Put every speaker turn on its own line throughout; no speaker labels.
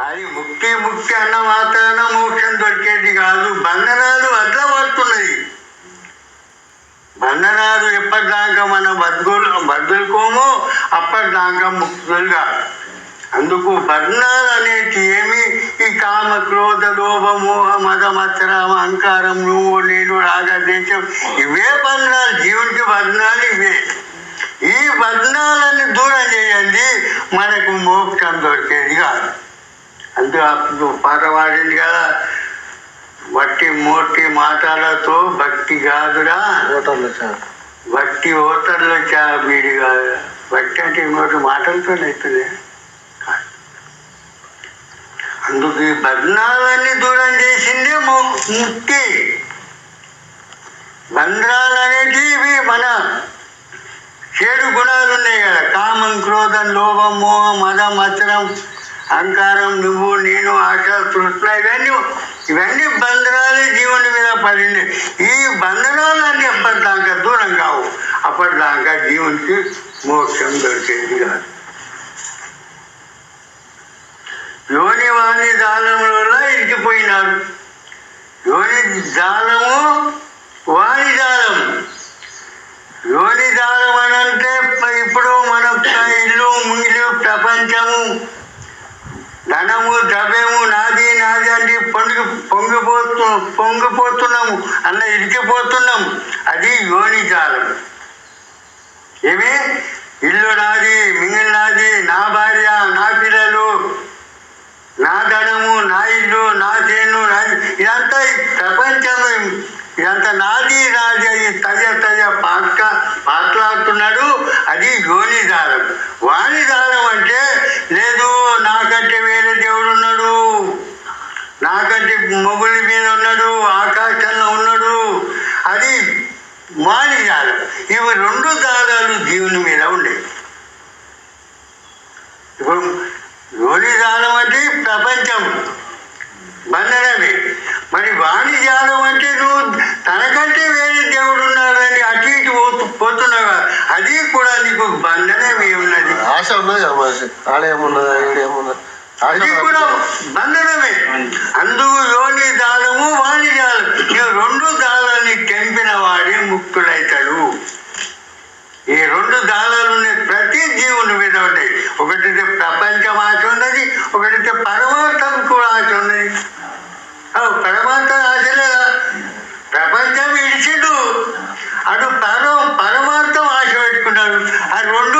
అది ముక్తి ముక్తి అన్న మాత్రాన మోక్షం దొరికేది కాదు. బంధనాలు అట్లా పడుతున్నాయి. బంధనాలు ఎప్పటిదాకా మనం బతుకులు బతుకోమో అప్పటిదాకా ముక్తులుగా. అందుకు బంధనాలు అనేటి ఏమి? ఈ కామ క్రోధ లోభ మోహ మద మత్సరం అహంకారం నువ్వు నేను రాగదేశం ఇవే బంధనాలు. జీవునికి బంధనాలు ఇవే. ఈ బంధనాలని దూరం చేయండి. మనకు మోక్షం దొరికేది కాదు. అంతే అప్పుడు పాట పాడింది కదా. వట్టి మూర్తి మాటలతో భక్తి కాదురా.
ఓటర్లు సార్.
భక్తి ఓతర్లో చా బీడి కాదు. భక్తి అంటే ఇంకోటి మాటలతో అవుతుంది అందుకు ఈ బంధనాలన్నీ దూరం చేసిందే ముక్తి. బంధనాలు అనేటివి మన చెడు గుణాలు ఉన్నాయి కదా. కామం క్రోధం లోభం మోహం మదం మత్సరం అహంకారం నువ్వు నేను ఆశ తృష్ణ ఇవన్నీ ఇవన్నీ బంధనాలే జీవుని మీద పడింది ఈ బంధనాలన్నీ ఎప్పటిదాకా దూరం కావు. అప్పటిదాకా జీవునికి మోక్షం దొరికేది కాదు. యోని వాణి జాలముల ఇరికిపోయినారు యోని జాలము వాణి జాలం. యోని జాలం అని అంటే ఇప్పుడు మన ఇల్లు ముంగిలు ప్రపంచము ధనము ద్రవ్యము నాది నాది అంటే పొంగి పొంగిపోతు పొంగిపోతున్నాము అన్న ఇరికిపోతున్నాము అది యోని జాలం. ఏమి? ఇల్లు నాది మింగిల్ నాది నా భార్య నా పిల్లలు నా ధనము నా ఇల్లు నా చేను నాది ఇదంతా ప్రపంచం ఇదంతా నాది నాది అది తజ తజ పాక పాట్లాడుతున్నాడు అది యోని వాణిదారం వాణి అంటే లేదు నాకంటే వేరే దేవుడు ఉన్నాడు. నాకంటే మొగులి మీద ఉన్నాడు ఆకాశంలో ఉన్నాడు. అది మాని జాలం ఇవి రెండు దారాలు జీవుని మీద ఉండేవి. ఇప్పుడు యోని జాలం అంటే ప్రపంచం. బంధనమే. మరి వాణి జాలం అంటే నువ్వు తన వేరే దేవుడు ఉన్నాడని అటు ఇటు పోతు పోతున్నావు కదా. అది కూడా నీకు బంధనమే ఉన్నది
ఆశ ఉన్నది కదా మనిషి ఆడేమున్నదా ఈడేమున్నదా ఆశ
కూడా బంధనమే అందుకు యోని జాలము వాణి జాలం ఈ రెండు దాళాన్ని తెంపిన వాడే ముక్తుడైతాడు. ఈ రెండు దాళాలు ప్రతి జీవుని మీద ఉంటాయి. ఒకటైతే ప్రపంచం ఆశ ఉన్నది ఒకటైతే పరమార్థం కూడా ఆశ ఉన్నది. ఆ, పరమార్థం ఆశ లేదా? ప్రపంచం ఇడిచిండు. అటు పరం పరమార్థం ఆశ పెట్టుకున్నాడు. ఆ రెండు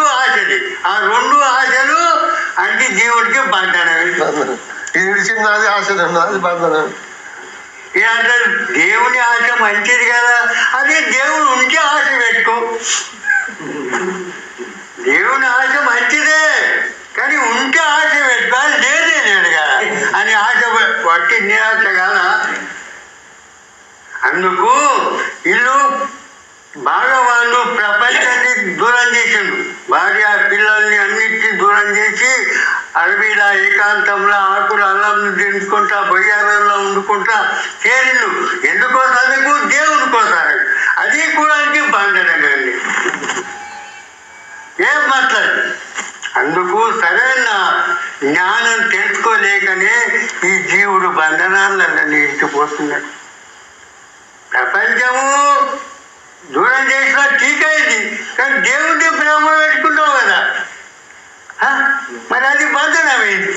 ఆ రెండు ఆశలు అంటే జీవుడికి బంధనమే
బంధనం ఇది విడిచింది ఆశ ఉన్నది బంధనం
ఇక అంటే దేవుని ఆశ మంచిది కదా అదే దేవుడు ఉంటే ఆశ పెట్టుకో. దేవుని ఆశ మంచిదే కానీ ఉంటే ఆశ పెట్టుకోవాలి లేదే లేడు కదా. అని ఆశ పె- వట్టి నిరాశ కదా. అందుకు ఇల్లు బాగా దూరం చేసిండు. భార్య పిల్లల్ని అన్నిటికీ దూరం చేసి అడవిలా ఏకాంతంలో ఆకులు అల్లం తినుకుంటా బొయ్యారంలో వండుకుంటా చేరిండు. ఎందుకోసానికి దేవుని కోసానికి అది కూడా బంధనమే ఏం మాట్లాడు? అందుకు సరైన జ్ఞానం తెలుసుకోలేకనే ఈ జీవుడు బంధనాలలో నిలిచిపోతున్నాడు. ప్రపంచము దూరం చేసిన టీకైంది. అయింది కానీ దేవుడి ప్రేమ పెట్టుకున్నావు కదా ఆ? మరి అది బంధనమైంది